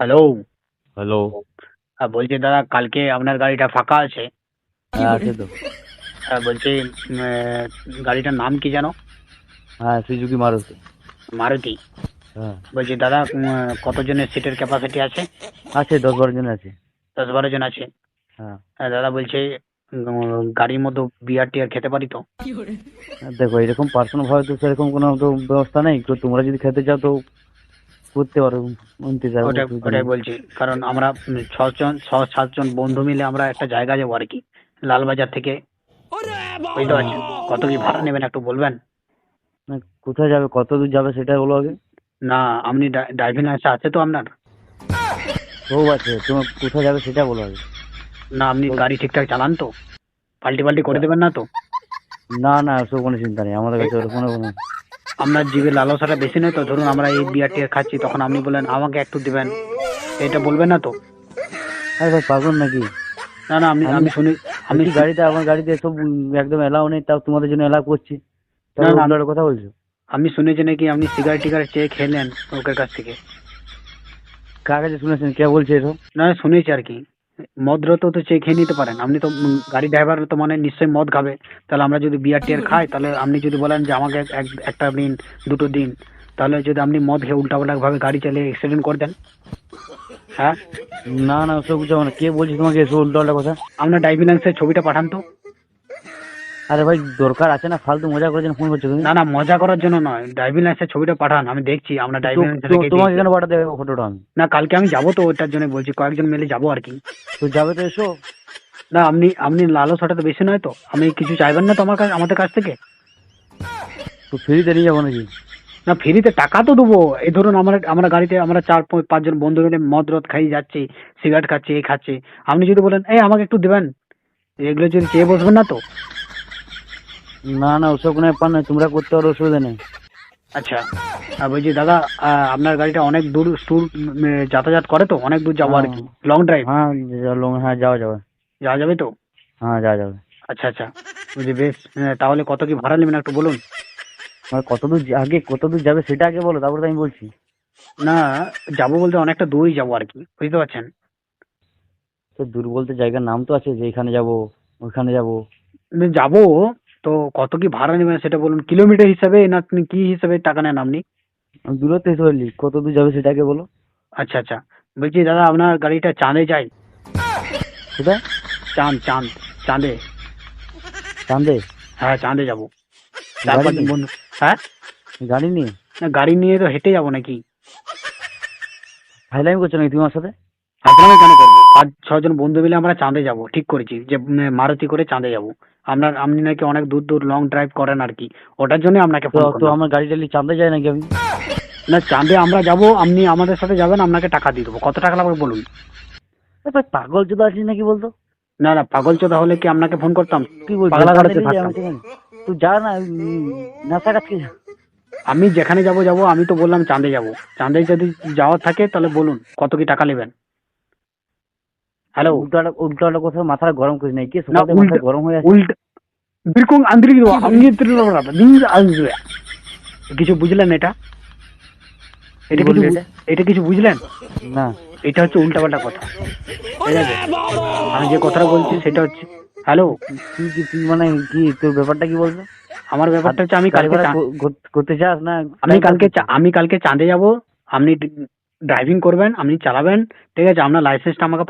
Hello hello হ্যাঁ বলছি দাদা কালকে আপনার গাড়িটা ফাঁকা আছে? হ্যাঁ আছে তো। হ্যাঁ বলছি গাড়িটার নাম কি জানো হ্যাঁ সুজুকি মারুতি মারুতি হ্যাঁ। বলছি দাদা কতজনের সিটের ক্যাপাসিটি আছে? আছে দশ বারো জন আছে। দশ বারো জন আছে? হ্যাঁ। হ্যাঁ দাদা বলছি গাড়ির মধ্যে বিয়ার টিয়ার খেতে পারি তো? দেখো এরকম পার্সোনাল ভাবে তো সেরকম কোনো তো ব্যবস্থা নেই। তো তোমরা যদি খেতে চাও তো করতে পারো ইন্তজার ওটাই ওটাই বলছি। কারণ আমরা ছজন ছ সাতজন বন্ধু মিলে আমরা একটা জায়গা যাব আর কি লালবাজার থেকে। বুঝতে পারছেন? কত কি ভাড়া নেবেন একটু বলবেন? কোথায় যাবে কত দূর যাবে সেটা বলো আগে। না আপনি ড্রাইভিং লাইসেন্স আছে তো আপনার? সব আছে তোমার কোথায় যাবে সেটা বলো আগে। না আপনি গাড়ি ঠিকঠাক চালান তো। পাল্টি পাল্টি করে দেবেন না তো? না না ওসব কোনো চিন্তা নেই আমাদের কাছে ওরকম কোনো আপনার জিভে লালসাটা বেশি নয় তো? ধরুন আমরা এই বিয়ার টিয়ার খাচ্ছি তখন আপনি বলেন আমাকে একটু দেবেন। এটা বলবেন না তো? আরে ভাই পাগল নাকি? না না আমি আমি শুনি আমি গাড়িতে আমার গাড়িতে এসব উম, একদম এলাও নেই তাও তোমাদের জন্য এলাও করছি। না, না, কথা বলছো? আমি শুনেছি নাকি আপনি সিগারেট টিগারেট চেয়ে খেলেন লোকের কাছ থেকে। কার কাছে শুনেছেন? কে বলছে এসব? না শুনেছি আর কি। মদ রত তো চেয়ে খেয়ে নিতে পারেন। আপনি তো গাড়ির গাড়ি ড্রাইভার তো মানে নিশ্চয়ই মদ খাবে। তাহলে আমরা যদি বিয়ার টিয়ার খাই তাহলে আপনি যদি বলেন যে আমাকে এক- এক- একটা দিন দুটো দিন তাহলে যদি আপনি মদ খেয়ে উল্টাপাল্টাভাবে গাড়ি চালিয়ে অ্যাক্সিডেন্ট করে দেন। হ্যাঁ? না না ওসব কিছু হবে না। কে বলছে তোমাকে এসব উল্টো কথা? আপনার ড্রাইভিং লাইসেন্সের ছবিটা পাঠান তো। আরে ভাই দরকার আছে না? ফালতু মজা করেছেন ফোন করছ তুমি? না না মজা করার জন্য নয়। ড্রাইভিং লাইসেন্সের ছবিটা পাঠান আমি দেখছি আপনার ড্রাইভিং লাইসেন্স তোমাকে কেন পাঠাতে হবে ফটোটা আমি? না কালকে আমি যাব তো ওটার জন্য বলছি কয়েকজন মিলে যাব আর কি। তো যাবে তো এসো। না আপনি আপনি লালসাটা তো বেশি নয় তো? আমি কিছু চাইবেন না তো আমার কাছ আমাদের কাছ থেকে? তো ফ্রিতে নিয়ে যাব নাকি? না ফ্রিতে টাকা তো দেবো। এই ধরুন আমরা আমরা গাড়িতে আমরা চার পাঁচ- পাঁচজন বন্ধু মিলে মদ রদ খাই যাচ্ছি সিগারেট খাচ্ছি এই খাচ্ছি। আপনি যদি বলেন এই আমাকে একটু দেবেন? এগুলো যদি চেয়ে বসবেন না তো? না না ওসব কোনো ব্যাপার নয় তোমরা করতে পারো অসুবিধা নেই। আচ্ছা। আর বলছি দাদা আপনার গাড়িটা অনেক দূর ট্যুর যাতায়াত করে তো? অনেক দূর যাব আর কি? লং ড্রাইভ হ্যাঁ লং- হ্যাঁ যাওয়া যাবে। যাওয়া যাবে তো? হ্যাঁ যাওয়া যাবে। আচ্ছা আচ্ছা। বুঝি বেশ হ্যাঁ, তাহলে কত কি ভাড়া নেবেন একটু বলুন? কত দূর আগে কত দূর যাবে সেটা আগে বলো তারপরে তো আমি বলছি। না যাব বলতে অনেকটা দূরই যাব আর কি বুঝতে পারছেন? তো দূর বলতে জায়গার নাম তো আছে যে এখানে যাব ওইখানে যাব। যাব তো কত কি ভাড়া নেবেন সেটা বলুন কিলোমিটার হিসাবে না আপনি কি হিসাবে টাকা নেন আপনি? দূরত্ব এসে বললি কত দূর যাবে সেটা আগে বলো। আচ্ছা আচ্ছা। বলছি দাদা আপনার গাড়িটা চাঁদে যায়। কোথায় চাঁদ চাঁদ চাঁদে। চাঁদে? হ্যাঁ চাঁদে যাব। চার গাড়ি পাঁচ নিয়ে? বন্ধু হ্যাঁ? গাড়ি নিয়ে? না গাড়ি নিয়ে তো হেঁটে যাব নাকি? ফাইলামি করছ নাকি তুমি আমার সাথে? আসলে কেন করব? পাঁচ ছজন বন্ধু মিলে আমরা চাঁদে যাব ঠিক করেছি যে উম, মারুতি করে চাঁদে যাব। আপনার আপনি নাকি অনেক দূর দূর লং ড্রাইভ করেন আর কি ওটার জন্য আপনাকে তো তো আমার গাড়ি টাড়ি চান্দে যায় নাকি আমি? না চাঁদে আমরা যাব আপনি আমাদের সাথে যাবেন আপনাকে টাকা দিয়ে দেবো। কত টাকা লাগবে বলুন? পাগল চোদা আছিস নাকি বলতো? না না পাগল চোদা হলে কি আপনাকে ফোন করতাম? চাঁদে। তুই যা না নেশা কাজকে যা। আমি যেখানে যাব যাব আমি তো বললাম চাঁদে যাব। চাঁদে যদি যাওয়ার থাকে তাহলে বলুন কত কি টাকা নেবেন? হ্যালো উল্টাটা উল্টাটা কথা মাথা গরম করিস নাই কি? উল্টা- গরম হয়ে আছে। আন্তরিক দেবো আমি দিন আসবে কিছু বুঝলেন এটা এটা কিছু এটা কিছু বুঝলেন না এটা হচ্ছে উল্টাপাল্টা কথা ঠিক আছে আমি যে কথাটা বলছি সেটা হচ্ছে হ্যালো কি কি তুই মানে কি তোর ব্যাপারটা কি বলতো আমার ব্যাপারটা হচ্ছে আমি কালকে করতে চাস না আমি কালকে আমি কালকে চাঁদে যাব আপনি ড্রাইভিং করবেন আপনি চালাবেন ঠিক আছে আপনার লাইসেন্সটা আমাকে